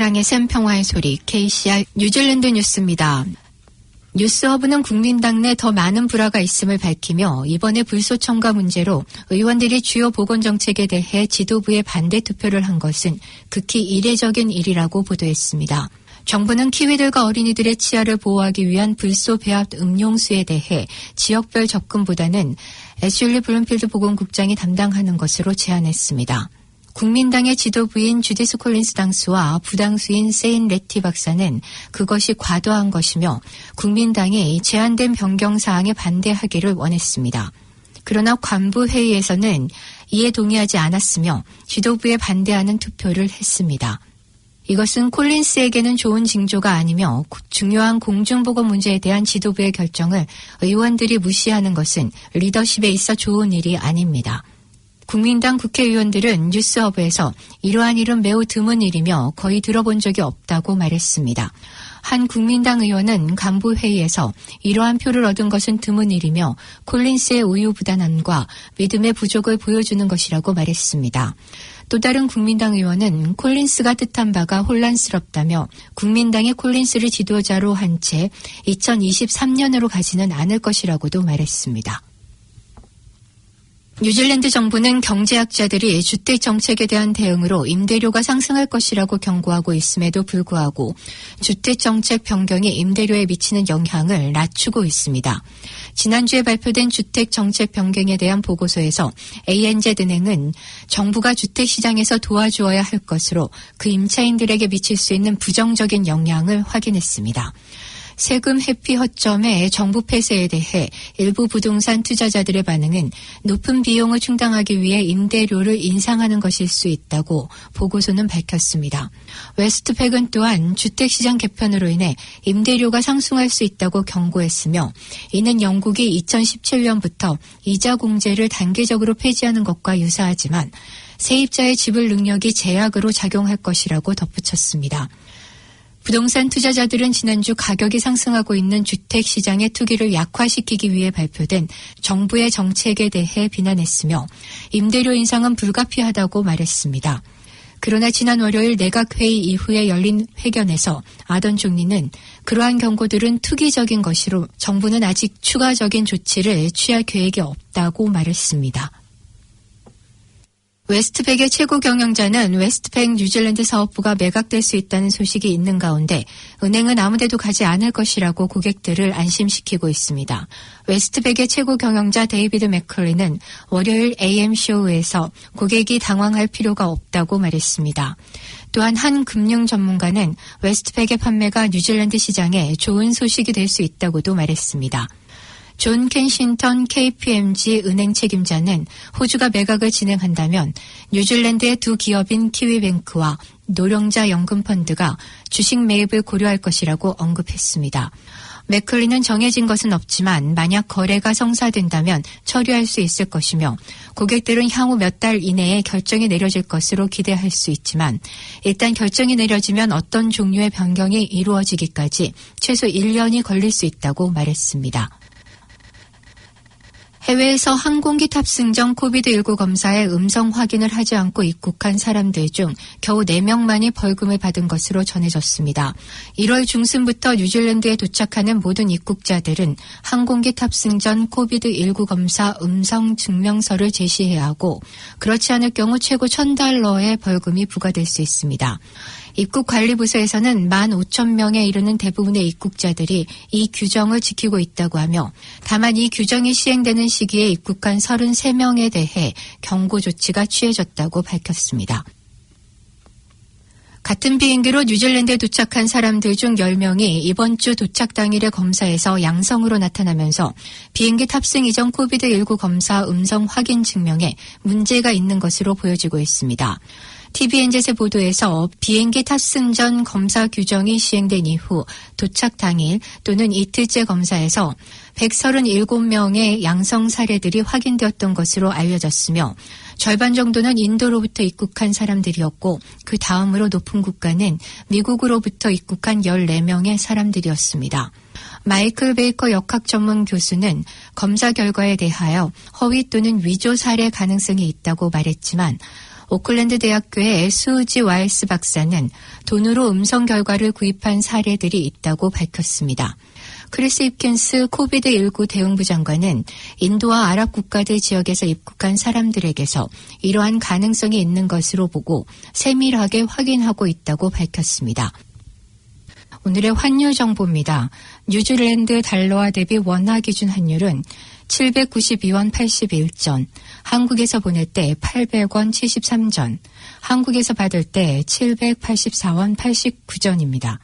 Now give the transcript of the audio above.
사랑의 샘 평화의 소리 KCR 뉴질랜드 뉴스입니다. 뉴스허브는 국민당 내 더 많은 불화가 있음을 밝히며 이번에 불소 첨가 문제로 의원들이 주요 보건정책에 대해 지도부에 반대 투표를 한 것은 극히 이례적인 일이라고 보도했습니다. 정부는 키위들과 어린이들의 치아를 보호하기 위한 불소 배합 음용수에 대해 지역별 접근보다는 애슐리 블룸필드 보건국장이 담당하는 것으로 제안했습니다. 국민당의 지도부인 주디스 콜린스 당수와 부당수인 세인 레티 박사는 그것이 과도한 것이며 국민당이 제한된 변경 사항에 반대하기를 원했습니다. 그러나 관부 회의에서는 이에 동의하지 않았으며 지도부에 반대하는 투표를 했습니다. 이것은 콜린스에게는 좋은 징조가 아니며 중요한 공중보건 문제에 대한 지도부의 결정을 의원들이 무시하는 것은 리더십에 있어 좋은 일이 아닙니다. 국민당 국회의원들은 뉴스허브에서 이러한 일은 매우 드문 일이며 거의 들어본 적이 없다고 말했습니다. 한 국민당 의원은 간부 회의에서 이러한 표를 얻은 것은 드문 일이며 콜린스의 우유부단함과 믿음의 부족을 보여주는 것이라고 말했습니다. 또 다른 국민당 의원은 콜린스가 뜻한 바가 혼란스럽다며 국민당이 콜린스를 지도자로 한 채 2023년으로 가지는 않을 것이라고도 말했습니다. 뉴질랜드 정부는 경제학자들이 주택 정책에 대한 대응으로 임대료가 상승할 것이라고 경고하고 있음에도 불구하고 주택 정책 변경이 임대료에 미치는 영향을 낮추고 있습니다. 지난주에 발표된 주택 정책 변경에 대한 보고서에서 ANZ은행은 정부가 주택 시장에서 도와주어야 할 것으로 그 임차인들에게 미칠 수 있는 부정적인 영향을 확인했습니다. 세금 회피 허점의 정부 폐쇄에 대해 일부 부동산 투자자들의 반응은 높은 비용을 충당하기 위해 임대료를 인상하는 것일 수 있다고 보고서는 밝혔습니다. 웨스트팩은 또한 주택시장 개편으로 인해 임대료가 상승할 수 있다고 경고했으며 이는 영국이 2017년부터 이자 공제를 단계적으로 폐지하는 것과 유사하지만 세입자의 지불 능력이 제약으로 작용할 것이라고 덧붙였습니다. 부동산 투자자들은 지난주 가격이 상승하고 있는 주택 시장의 투기를 약화시키기 위해 발표된 정부의 정책에 대해 비난했으며 임대료 인상은 불가피하다고 말했습니다. 그러나 지난 월요일 내각회의 이후에 열린 회견에서 아던 총리는 그러한 경고들은 투기적인 것이로 정부는 아직 추가적인 조치를 취할 계획이 없다고 말했습니다. 웨스트팩의 최고 경영자는 웨스트팩 뉴질랜드 사업부가 매각될 수 있다는 소식이 있는 가운데 은행은 아무데도 가지 않을 것이라고 고객들을 안심시키고 있습니다. 웨스트팩의 최고 경영자 데이비드 맥컬리는 월요일 AM쇼에서 고객이 당황할 필요가 없다고 말했습니다. 또한 한 금융 전문가는 웨스트팩의 판매가 뉴질랜드 시장에 좋은 소식이 될 수 있다고도 말했습니다. 존 켄신턴 KPMG 은행 책임자는 호주가 매각을 진행한다면 뉴질랜드의 두 기업인 키위뱅크와 노령자 연금펀드가 주식 매입을 고려할 것이라고 언급했습니다. 맥클리는 정해진 것은 없지만 만약 거래가 성사된다면 처리할 수 있을 것이며 고객들은 향후 몇 달 이내에 결정이 내려질 것으로 기대할 수 있지만 일단 결정이 내려지면 어떤 종류의 변경이 이루어지기까지 최소 1년이 걸릴 수 있다고 말했습니다. 해외에서 항공기 탑승 전 코비드19 검사의 음성 확인을 하지 않고 입국한 사람들 중 겨우 4명만이 벌금을 받은 것으로 전해졌습니다. 1월 중순부터 뉴질랜드에 도착하는 모든 입국자들은 항공기 탑승 전 코비드19 검사 음성 증명서를 제시해야 하고 그렇지 않을 경우 최고 1000달러의 벌금이 부과될 수 있습니다. 입국관리부서에서는 1만 5천 명에 이르는 대부분의 입국자들이 이 규정을 지키고 있다고 하며 다만 이 규정이 시행되는 시기에 입국한 33명에 대해 경고 조치가 취해졌다고 밝혔습니다. 같은 비행기로 뉴질랜드에 도착한 사람들 중 10명이 이번 주 도착 당일의 검사에서 양성으로 나타나면서 비행기 탑승 이전 코비드19 검사 음성 확인 증명에 문제가 있는 것으로 보여지고 있습니다. TVNZ의 보도에서 비행기 탑승 전 검사 규정이 시행된 이후 도착 당일 또는 이틀째 검사에서 137명의 양성 사례들이 확인되었던 것으로 알려졌으며 절반 정도는 인도로부터 입국한 사람들이었고 그 다음으로 높은 국가는 미국으로부터 입국한 14명의 사람들이었습니다. 마이클 베이커 역학 전문 교수는 검사 결과에 대하여 허위 또는 위조 사례 가능성이 있다고 말했지만 오클랜드 대학교의 수지 와이스 박사는 돈으로 음성 결과를 구입한 사례들이 있다고 밝혔습니다. 크리스 입킨스 코비드19 대응부 장관은 인도와 아랍 국가들 지역에서 입국한 사람들에게서 이러한 가능성이 있는 것으로 보고 세밀하게 확인하고 있다고 밝혔습니다. 오늘의 환율 정보입니다. 뉴질랜드 달러와 대비 원화 기준 환율은 792원 81전, 한국에서 보낼 때 800원 73전, 한국에서 받을 때 784원 89전입니다.